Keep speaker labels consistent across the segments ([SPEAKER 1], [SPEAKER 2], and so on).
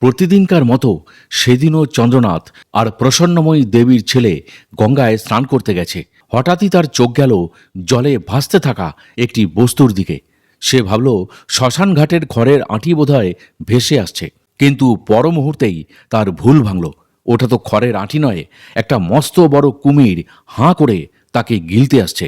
[SPEAKER 1] প্রতিদিনকার মতো সেদিনও চন্দ্রনাথ আর প্রসন্নময়ী দেবীর ছেলে গঙ্গায় স্নান করতে গেছে। হঠাৎই তার চোখ গেল জলে ভাসতে থাকা একটি বস্তুর দিকে। সে ভাবল শ্মশান ঘাটের খড়ের আঁটি বোধহয় ভেসে আসছে। কিন্তু পর মুহূর্তেই তার ভুল ভাঙল। ওটা তো খড়ের আঁটি নয়, একটা মস্ত বড় কুমির হাঁ করে তাকে গিলতে আসছে।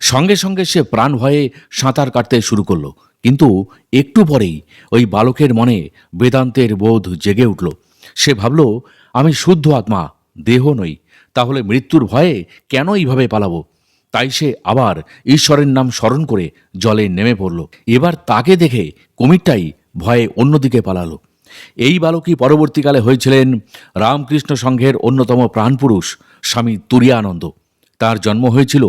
[SPEAKER 1] সঙ্গে সঙ্গে সে প্রাণ ভয়ে সাঁতার কাটতে শুরু করল। কিন্তু একটু পরেই ওই বালকের মনে বেদান্তের বোধ জেগে উঠল। সে ভাবল, আমি শুদ্ধ আত্মা, দেহ নই, তাহলে মৃত্যুর ভয়ে কেন এইভাবে পালাবো? তাই সে আবার ঈশ্বরের নাম স্মরণ করে জলে নেমে পড়ল। এবার তাকে দেখে কুমিরটাই ভয়ে অন্যদিকে পালালো। এই বালকই পরবর্তীকালে হয়েছিলেন রামকৃষ্ণ সংঘের অন্যতম প্রাণপুরুষ, স্বামী তুরিয়ানন্দ। তার জন্ম হয়েছিল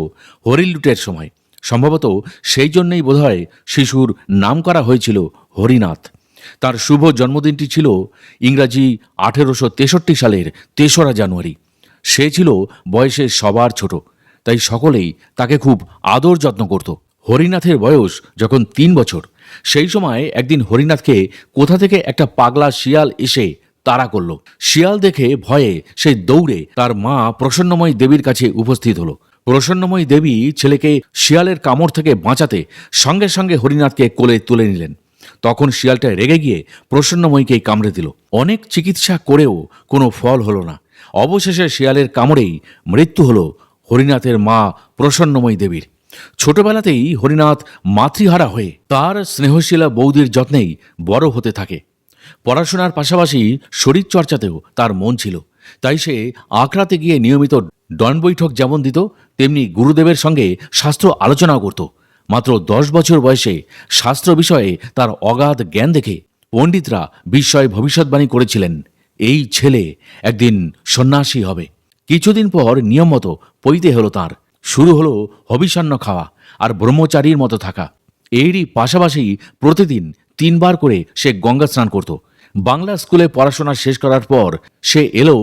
[SPEAKER 1] হরিলুটের সময়। সম্ভবত সেই জন্যই বোধহয় শিশুর নাম করা হয়েছিল হরিনাথ। তার শুভ জন্মদিনটি ছিল ইংরাজি আঠেরোশো তেষট্টি সালের তেসরা জানুয়ারি। সে ছিল বয়সে সবার ছোট, তাই সকলেই তাকে খুব আদর যত্ন করত। হরিনাথের বয়স যখন তিন বছর, সেই সময় একদিন হরিনাথকে কোথা থেকে একটা পাগলা শিয়াল এসে তাড়া করল। শিয়াল দেখে ভয়ে সে দৌড়ে তার মা প্রসন্নময় দেবীর কাছে উপস্থিত হলো। প্রসন্নময়ী দেবী ছেলেকে শিয়ালের কামড় থেকে বাঁচাতে সঙ্গে সঙ্গে হরিনাথকে কোলে তুলে নিলেন। তখন শিয়ালটা রেগে গিয়ে প্রসন্নময়ীকে কামড়ে দিল। অনেক চিকিৎসা করেও কোনো ফল হলো না। অবশেষে শিয়ালের কামড়েই মৃত্যু হলো হরিনাথের মা প্রসন্নময়ী দেবীর। ছোটবেলাতেই হরিনাথ মাতৃহারা হয়ে তার স্নেহশীলা বৌদির যত্নেই বড় হতে থাকে। পড়াশোনার পাশাপাশি শরীরচর্চাতেও তার মন ছিল। তাই সে আখড়াতে গিয়ে নিয়মিত ডন বৈঠক যেমন দিত, তেমনি গুরুদেবের সঙ্গে শাস্ত্র আলোচনাও করত। মাত্র দশ বছর বয়সে শাস্ত্র বিষয়ে তার অগাধ জ্ঞান দেখে পণ্ডিতরা বিস্ময় ভবিষ্যৎবাণী করেছিলেন, এই ছেলে একদিন সন্ন্যাসী হবে। কিছুদিন পর নিয়ম মতো পইতে হলো তার। শুরু হলো হবিষান্ন খাওয়া আর ব্রহ্মচারীর মতো থাকা। এরই পাশাপাশি প্রতিদিন তিনবার করে সে গঙ্গা স্নান করত। বাংলা স্কুলে পড়াশোনা শেষ করার পর সে এলো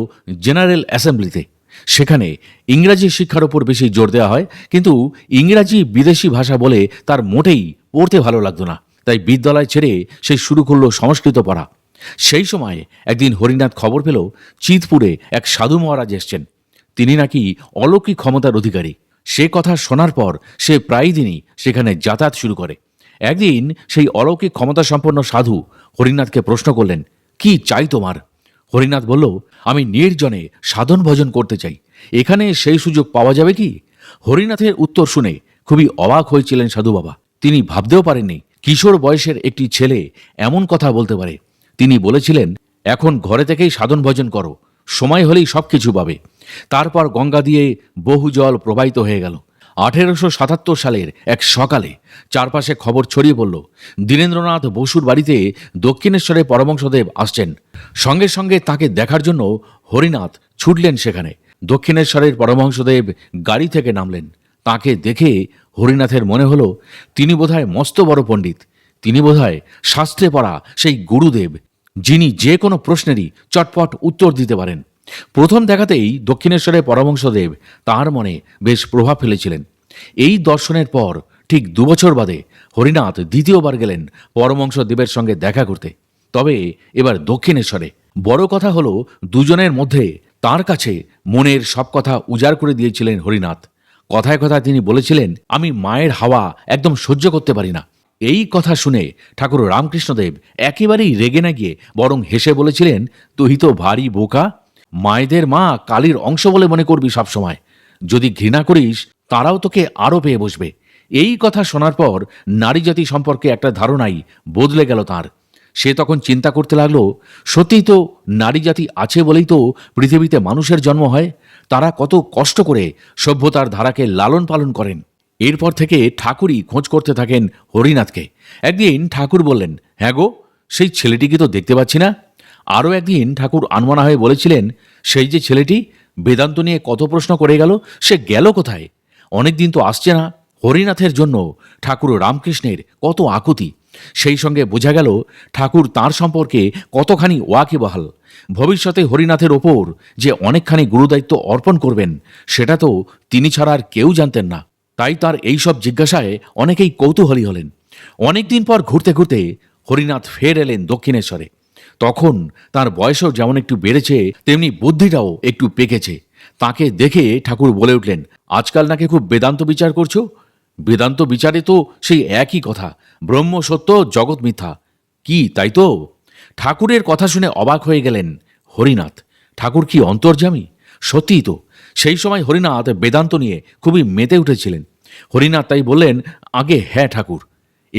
[SPEAKER 1] জেনারেল অ্যাসেম্বলিতে। সেখানে ইংরাজি শিক্ষার ওপর বেশি জোর দেওয়া হয়, কিন্তু ইংরাজি বিদেশি ভাষা বলে তার মোটেই পড়তে ভালো লাগতো না। তাই বিদ্যালয় ছেড়ে সে শুরু করল সংস্কৃত পড়া। সেই সময় একদিন হরিনাথ খবর পেল, চিতপুরে এক সাধু মহারাজ এসছেন। তিনি নাকি অলৌকিক ক্ষমতার অধিকারী। সে কথা শোনার পর সে প্রায় দিনই সেখানে যাতায়াত শুরু করে। একদিন সেই অলৌকিক ক্ষমতা সম্পন্ন সাধু হরিনাথকে প্রশ্ন করলেন, কি চাই তোমার? হরিনাথ বলল, আমি নির্জনে সাধন ভজন করতে চাই। এখানে সেই সুযোগ পাওয়া যাবে কি? হরিনাথের উত্তর শুনে খুবই অবাক হয়েছিলেন সাধু বাবা। তিনি ভাবতেও পারেননি, কিশোর বয়সের একটি ছেলে এমন কথা বলতে পারে। তিনি বলেছিলেন, এখন ঘরে থেকেই সাধন ভজন করো, সময় হলেই সব কিছু পাবে। তারপর গঙ্গা দিয়ে বহু জল প্রবাহিত হয়ে গেল। আঠেরোশো সাতাত্তর সালের এক সকালে চারপাশে খবর ছড়িয়ে পড়ল, দীনেন্দ্রনাথ বসুর বাড়িতে দক্ষিণেশ্বরে পরমংশদেব আসছেন। সঙ্গে সঙ্গে তাকে দেখার জন্য হরিনাথ ছুটলেন সেখানে। দক্ষিণেশ্বরের পরমহংসদেব গাড়ি থেকে নামলেন। তাকে দেখে হরিনাথের মনে হলো, তিনি বোধহয় মস্ত বড় পণ্ডিত। তিনি বোধহয় শাস্ত্রে পড়া সেই গুরুদেব, যিনি যে কোনো প্রশ্নেরই চটপট উত্তর দিতে পারেন। প্রথম দেখাতেই দক্ষিণেশ্বরের পরমংশদেব তার মনে বেশ প্রভাব ফেলেছিলেন। এই দর্শনের পর ঠিক দুবছর বাদে হরিনাথ দ্বিতীয়বার গেলেন পরমংশদেবের সঙ্গে দেখা করতে। তবে এবার দক্ষিণেশ্বরে। বড় কথা হলো, দুজনের মধ্যে তার কাছে মনের সব কথা উজাড় করে দিয়েছিলেন হরিনাথ। কথায় কথায় তিনি বলেছিলেন, আমি মায়ের হাওয়া একদম সহ্য করতে পারি না। এই কথা শুনে ঠাকুর রামকৃষ্ণদেব একেবারেই রেগে না গিয়ে বরং হেসে বলেছিলেন, তুই তো ভারী বোকা। মায়েদের মা কালীর অংশ বলে মনে করবি সবসময়। যদি ঘৃণা করিস, তারাও তোকে আরও পেয়ে বসবে। এই কথা শোনার পর নারী জাতি সম্পর্কে একটা ধারণাই বদলে গেল তার। সে তখন চিন্তা করতে লাগল, সত্যিই তো নারী জাতি আছে বলেই তো পৃথিবীতে মানুষের জন্ম হয়। তারা কত কষ্ট করে সভ্যতার ধারাকে লালন পালন করেন। এরপর থেকে ঠাকুরই খোঁজ করতে থাকেন হরিনাথকে। একদিন ঠাকুর বললেন হ্যাঁ গো, সেই ছেলেটিকে তো দেখতে পাচ্ছি না। আরও একদিন ঠাকুর আনমানা হয়ে বলেছিলেন, সেই যে ছেলেটি বেদান্ত নিয়ে কত প্রশ্ন করে গেল, সে গেল কোথায়? অনেকদিন তো আসছে না। হরিনাথের জন্য ঠাকুর রামকৃষ্ণের কত আকুতি। সেই সঙ্গে বোঝা গেল, ঠাকুর তার সম্পর্কে কতখানি ওয়াকিবহাল। ভবিষ্যতে হরিনাথের ওপর যে অনেকখানি গুরুদায়িত্ব অর্পণ করবেন, সেটা তো তিনি ছাড়া আর কেউ জানতেন না। তাই তার এইসব জিজ্ঞাসায় অনেকেই কৌতূহলী হলেন। অনেকদিন পর ঘুরতে ঘুরতে হরিনাথ ফের এলেন দক্ষিণেশ্বরে। তখন তার বয়সও যেমন একটু বেড়েছে, তেমনি বুদ্ধিটাও একটু পেকেছে। তাকে দেখে ঠাকুর বলে উঠলেন, আজকাল নাকি খুব বেদান্ত বিচার করছ? বেদান্ত বিচারে তো সেই একই কথা, ব্রহ্ম সত্য, জগৎ মিথ্যা। কি, তাই তো? ঠাকুরের কথা শুনে অবাক হয়ে গেলেন, হরিনাথ, ঠাকুর কি অন্তর্যামী? সত্যিই তো, সেই সময় হরিনাথ বেদান্ত নিয়ে খুবই মেতে উঠেছিলেন। হরিনাথ তাই বললেন, আগে হ্যাঁ ঠাকুর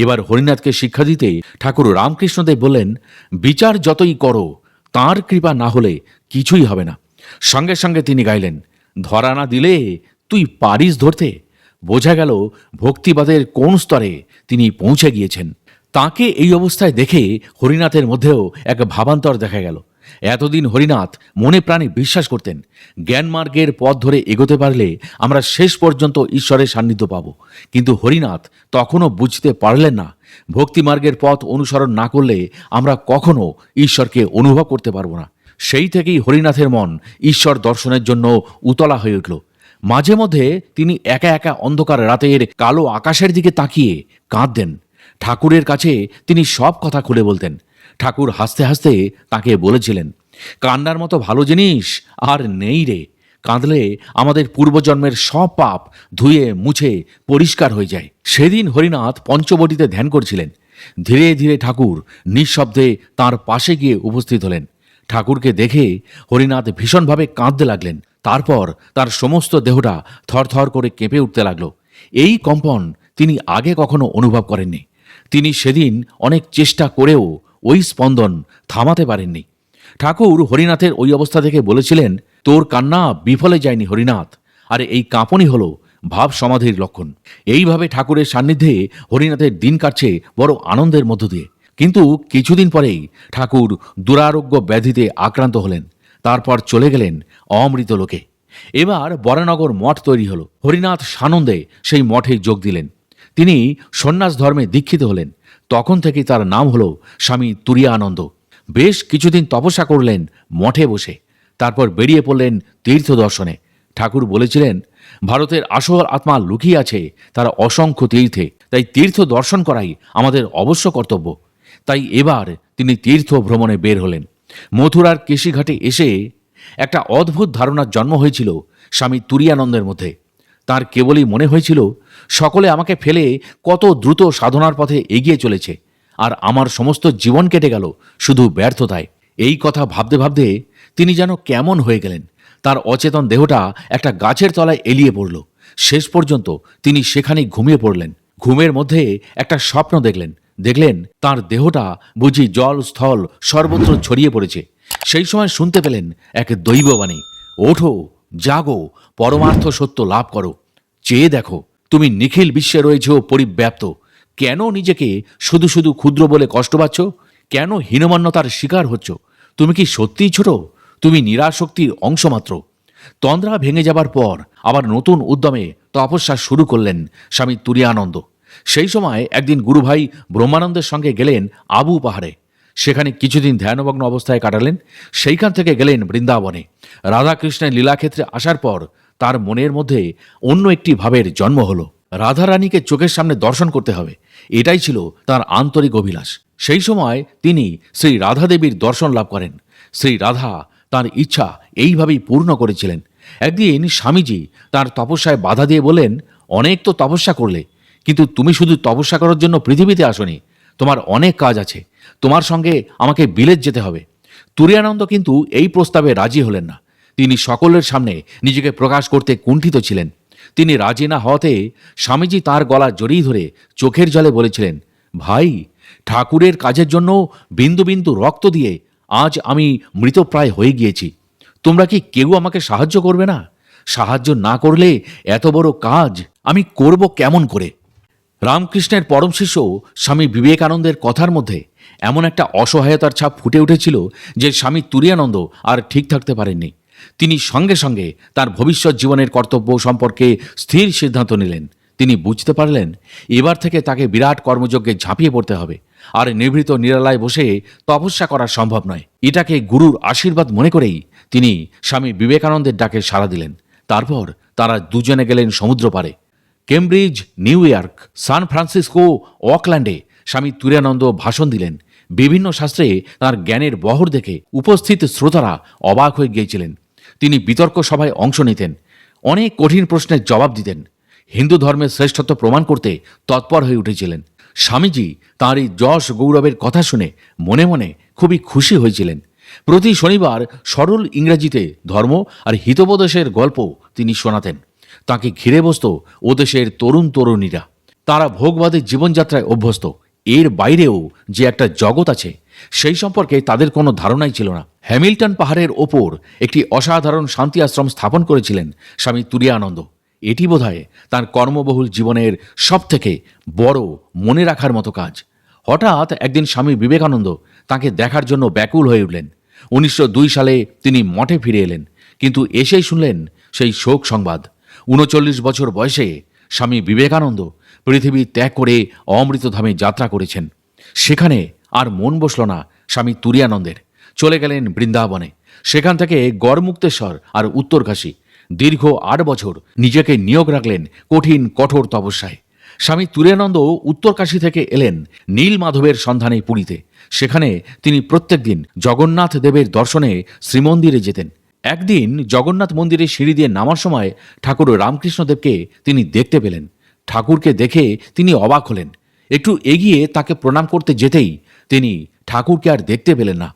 [SPEAKER 1] এবার হরিনাথকে শিক্ষা দিতে ঠাকুর রামকৃষ্ণদেব বললেন, বিচার যতই করো, তার কৃপা না হলে কিছুই হবে না। সঙ্গে সঙ্গে তিনি গাইলেন, ধরা না দিলে তুই পারিস ধরতে। বোঝা গেল ভক্তিবাদের কোন স্তরে তিনি পৌঁছে গিয়েছেন। তাকে এই অবস্থায় দেখে হরিনাথের মধ্যেও এক ভাবান্তর দেখা গেল। এতদিন হরিনাথ মনে প্রাণে বিশ্বাস করতেন জ্ঞানমার্গের পথ ধরে এগোতে পারলে আমরা শেষ পর্যন্ত ঈশ্বরের সান্নিধ্য পাব। কিন্তু হরিনাথ তখনও বুঝতে পারলেন না ভক্তিমার্গের পথ অনুসরণ না করলে আমরা কখনো ঈশ্বরকে অনুভব করতে পারব না। সেই থেকেই হরিনাথের মন ঈশ্বর দর্শনের জন্য উতলা হয়ে উঠল। মাঝে মধ্যে তিনি একা একা অন্ধকার রাতের কালো আকাশের দিকে তাকিয়ে কাঁদতেন। ঠাকুরের কাছে তিনি সব কথা খুলে বলতেন ঠাকুর হাসতে হাসতে তাকে বলেছিলেন, কান্নার মতো ভালো জিনিস আর নেই রে। কাঁদলে আমাদের পূর্বজন্মের সব পাপ ধুয়ে মুছে পরিষ্কার হয়ে যায়। সেদিন হরিনাথ পঞ্চবটিতে ধ্যান করছিলেন। ধীরে ধীরে ঠাকুর নিঃশব্দে তার পাশে গিয়ে উপস্থিত হলেন। ঠাকুরকে দেখে হরিনাথ ভীষণভাবে কাঁদতে লাগলেন। তারপর তার সমস্ত দেহটা থরথর করে কেঁপে উঠতে লাগল। এই কম্পন তিনি আগে কখনো অনুভব করেননি। তিনি সেদিন অনেক চেষ্টা করেও ওই স্পন্দন থামাতে পারেননি। ঠাকুর হরিনাথের ওই অবস্থা থেকে বলেছিলেন, তোর কান্না বিফলে যায়নি হরিনাথ, আর এই কাঁপনি হল ভাব সমাধির লক্ষণ। এইভাবে ঠাকুরের সান্নিধ্যে হরিনাথের দিন কাটছে বড় আনন্দের মধ্য দিয়ে। কিন্তু কিছুদিন পরেই ঠাকুর দুরারোগ্য ব্যাধিতে আক্রান্ত হলেন, তারপর চলে গেলেন অমৃত লোকে। এবার বরানগর মঠ তৈরি হল। হরিনাথ সানন্দে সেই মঠে যোগ দিলেন। তিনি সন্ন্যাস ধর্মে দীক্ষিত হলেন। তখন থেকেই তার নাম হল স্বামী তুরিয়ানন্দ। বেশ কিছুদিন তপস্যা করলেন মঠে বসে। তারপর বেরিয়ে পড়লেন তীর্থ দর্শনে। ঠাকুর বলেছিলেন, ভারতের আসল আত্মা লুকিয়ে আছে তার অসংখ্য তীর্থে। তাই তীর্থ দর্শন করাই আমাদের অবশ্য কর্তব্য। তাই এবার তিনি তীর্থ ভ্রমণে বের হলেন। মথুরার কেশিঘাটে এসে একটা অদ্ভুত ধারণার জন্ম হয়েছিল স্বামী তুরিয়ানন্দের মধ্যে। তার কেবলই মনে হয়েছিল, সকলে আমাকে ফেলে কত দ্রুত সাধনার পথে এগিয়ে চলেছে, আর আমার সমস্ত জীবন কেটে গেল শুধু ব্যর্থতায়। এই কথা ভাবতে ভাবতে তিনি যেন কেমন হয়ে গেলেন, তার অচেতন দেহটা একটা গাছের তলায় এলিয়ে পড়ল। শেষ পর্যন্ত তিনি সেখানেই ঘুমিয়ে পড়লেন। ঘুমের মধ্যে একটা স্বপ্ন দেখলেন দেখলেন তার দেহটা বুঝি জল, স্থল, সর্বত্র ছড়িয়ে পড়েছে। সেই সময় শুনতে পেলেন এক দৈববাণী, ওঠো জাগো, পরমার্থ সত্য লাভ করো। চেয়ে দেখো, তুমি নিখিল বিশ্বে রয়েছ পরিব্যাপ্ত। কেন নিজেকে শুধু শুধু ক্ষুদ্র বলে কষ্ট পাচ্ছ? কেন হীনমান্যতার শিকার হচ্ছ? তুমি কি সত্যিই ছোট? তুমি নিরাশক্তির অংশ মাত্র তন্দ্রা ভেঙে যাবার পর আবার নতুন উদ্যমে তপস্যা শুরু করলেন স্বামী তুরিয়ানন্দ। সেই সময় একদিন গুরুভাই ব্রহ্মানন্দের সঙ্গে গেলেন আবু পাহাড়ে। সেখানে কিছুদিন ধ্যানমগ্ন অবস্থায় কাটালেন। সেইখান থেকে গেলেন বৃন্দাবনে। রাধাকৃষ্ণের লীলাক্ষেত্রে আসার পর তার মনের মধ্যে অন্য একটি ভাবের জন্ম হলো। রাধারানীকে চোখের সামনে দর্শন করতে হবে। এটাই ছিল তার আন্তরিক অভিলাষ। সেই সময় তিনি শ্রী রাধা দেবীর দর্শন লাভ করেন। শ্রী রাধা তার ইচ্ছা এইভাবেই পূর্ণ করেছিলেন। একদিন স্বামীজি তার তপস্যায় বাধা দিয়ে বললেন, অনেক তো তপস্যা করলে, কিন্তু তুমি শুধু তপস্যা করার জন্য পৃথিবীতে আসনি। তোমার অনেক কাজ আছে। তোমার সঙ্গে আমাকে বিলেত যেতে হবে। তুরিয়ানন্দ কিন্তু এই প্রস্তাবে রাজি হলেন না। তিনি সকলের সামনে নিজেকে প্রকাশ করতে কুণ্ঠিত ছিলেন। তিনি রাজি না হওয়াতে স্বামীজি তার গলা জড়িয়ে ধরে চোখের জলে বলেছিলেন, ভাই, ঠাকুরের কাজের জন্য বিন্দু বিন্দু রক্ত দিয়ে আজ আমি মৃতপ্রায় হয়ে গিয়েছি। তোমরা কি কেউ আমাকে সাহায্য করবে না? সাহায্য না করলে এত বড় কাজ আমি করব কেমন করে? রামকৃষ্ণের পরম শিষ্য স্বামী বিবেকানন্দের কথার মধ্যে এমন একটা অসহায়তার ছাপ ফুটে উঠেছিল যে স্বামী তুরিয়ানন্দ আর ঠিক থাকতে পারেননি। তিনি সঙ্গে সঙ্গে তার ভবিষ্যৎ জীবনের কর্তব্য সম্পর্কে স্থির সিদ্ধান্ত নিলেন। তিনি বুঝতে পারলেন, এবার থেকে তাকে বিরাট কর্মযজ্ঞে ঝাঁপিয়ে পড়তে হবে আর নিভৃত নিরালায় বসে তপস্যা করা সম্ভব নয়। এটাকে গুরুর আশীর্বাদ মনে করেই তিনি স্বামী বিবেকানন্দের ডাকে সাড়া দিলেন। তারপর তারা দুজনে গেলেন সমুদ্র পারে Cambridge, New York, San Francisco, অকল্যান্ডে Swami Turananda ভাষণ দিলেন বিভিন্ন শাস্ত্রে তার জ্ঞানের বহর দেখে উপস্থিত শ্রোতারা অবাক হয়ে গিয়েছিলেন। তিনি বিতর্ক সভায় অংশ নিতেন, অনেক কঠিন প্রশ্নের জবাব দিতেন, হিন্দু ধর্মের শ্রেষ্ঠত্ব প্রমাণ করতে তৎপর হয়ে উঠেছিলেন। স্বামীজি তাঁর এই যশ গৌরবের কথা শুনে মনে মনে খুবই খুশি হয়েছিলেন। প্রতি শনিবার সরল ইংরেজিতে ধর্ম আর হিতোপদেশের গল্প তিনি শোনাতেন। তাকে ঘিরে বসত ও দেশের তরুণ তরুণীরা তারা ভোগবাদের জীবনযাত্রায় অভ্যস্ত। এর বাইরেও যে একটা জগৎ আছে, সেই সম্পর্কে তাদের কোনো ধারণাই ছিল না। হ্যামিল্টন পাহাড়ের ওপর একটি অসাধারণ শান্তি আশ্রম স্থাপন করেছিলেন স্বামী তুরিয়ানন্দ। এটি বোধহয় তার কর্মবহুল জীবনের সবথেকে বড় মনে রাখার মতো কাজ। হঠাৎ একদিন স্বামী বিবেকানন্দ তাকে দেখার জন্য ব্যাকুল হয়ে উঠলেন। উনিশশো দুই সালে তিনি মঠে ফিরে এলেন, কিন্তু এসেই শুনলেন সেই শোক সংবাদ। উনচল্লিশ বছর বয়সে স্বামী বিবেকানন্দ পৃথিবী ত্যাগ করে অমৃতধামে যাত্রা করেছেন। সেখানে আর মন বসল না স্বামী তুরিয়ানন্দের। চলে গেলেন বৃন্দাবনে। সেখান থেকে গড়মুক্তেশ্বর আর উত্তরকাশী দীর্ঘ আট বছর নিজেকে নিয়োগ রাখলেন কঠিন কঠোর তপস্যায়। স্বামী তুরানন্দ উত্তরকাশী থেকে এলেন নীল মাধবের সন্ধানে পুরীতে। সেখানে তিনি প্রত্যেকদিন জগন্নাথ দেবের দর্শনে শ্রীমন্দিরে যেতেন। একদিন জগন্নাথ মন্দিরে সিঁড়ি দিয়ে নামার সময় ঠাকুর রামকৃষ্ণদেবকে তিনি দেখতে পেলেন। ঠাকুরকে দেখে তিনি অবাক হলেন। একটু এগিয়ে তাকে প্রণাম করতে যেতেই তিনি ঠাকুরকে আর দেখতে পেলেন না।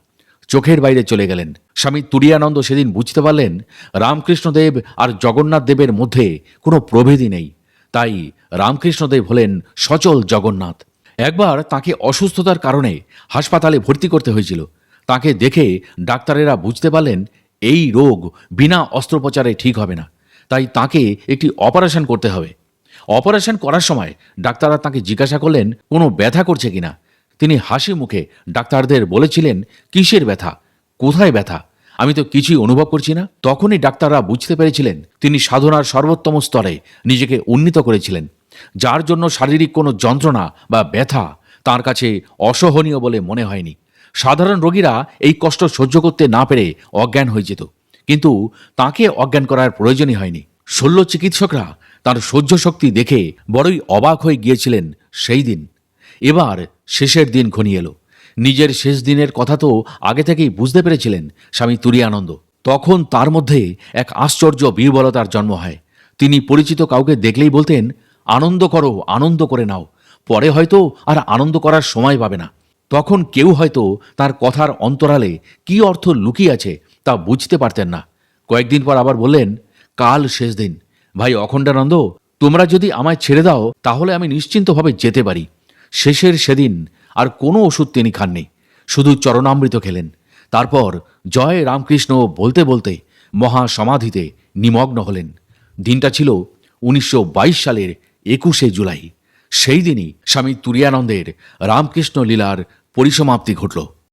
[SPEAKER 1] চোখের বাইরে চলে গেলেন। স্বামী তুরিয়ানন্দ সেদিন বুঝতে পারলেন, রামকৃষ্ণদেব আর জগন্নাথ দেবের মধ্যে কোনো প্রভেদই নেই। তাই রামকৃষ্ণদেব হলেন সচল জগন্নাথ। একবার তাকে অসুস্থতার কারণে হাসপাতালে ভর্তি করতে হয়েছিল। তাকে দেখে ডাক্তারেরা বুঝতে পারলেন, এই রোগ বিনা অস্ত্রোপচারে ঠিক হবে না। তাই তাকে একটি অপারেশন করতে হবে। অপারেশন করার সময় ডাক্তাররা তাকে জিজ্ঞাসা করলেন, কোনো ব্যথা করছে কিনা তিনি হাসি মুখে ডাক্তারদের বলেছিলেন, কিসের ব্যথা? কোথায় ব্যথা? আমি তো কিছুই অনুভব করছি না। তখনই ডাক্তাররা বুঝতে পেরেছিলেন, তিনি সাধনার সর্বোত্তম স্তরে নিজেকে উন্নীত করেছিলেন। যার জন্য শারীরিক কোনো যন্ত্রণা বা ব্যথা তার কাছে অসহনীয় বলে মনে হয়নি। সাধারণ রোগীরা এই কষ্ট সহ্য করতে না পেরে অজ্ঞান হয়ে যেত। কিন্তু তাকে অজ্ঞান করার প্রয়োজনই হয়নি। শল্য চিকিৎসকরা তার সহ্য শক্তি দেখে বড়ই অবাক হয়ে গিয়েছিলেন সেই দিন। এবার শেষের দিন ঘনিয়ে এলো। নিজের শেষ দিনের কথা তো আগে থেকেই বুঝতে পেরেছিলেন স্বামী তুরিয়ানন্দ। তখন তার মধ্যে এক আশ্চর্য বীরবলতার জন্ম হয়। তিনি পরিচিত কাউকে দেখলেই বলতেন, আনন্দ করো, আনন্দ করে নাও। পরে হয়তো আর আনন্দ করার সময় পাবে না। তখন কেউ হয়তো তার কথার অন্তরালে কি অর্থ লুকিয়ে আছে তা বুঝতে পারতেন না। কয়েকদিন পর আবার বললেন, কাল শেষ দিন। ভাই অখণ্ডানন্দ তোমরা যদি আমায় ছেড়ে দাও, তাহলে আমি নিশ্চিন্তভাবে যেতে পারি। শেষের সেদিন আর কোনো ওষুধ তিনি খাননি, শুধু চরণামৃত খেলেন। তারপর জয় রামকৃষ্ণ বলতে বলতে মহা সমাধিতে নিমগ্ন হলেন। দিনটা ছিল উনিশশো বাইশ সালের একুশে জুলাই। সেই দিনই স্বামী তুরিয়ানন্দের রামকৃষ্ণ লীলার পরিসমাপ্তি ঘটল।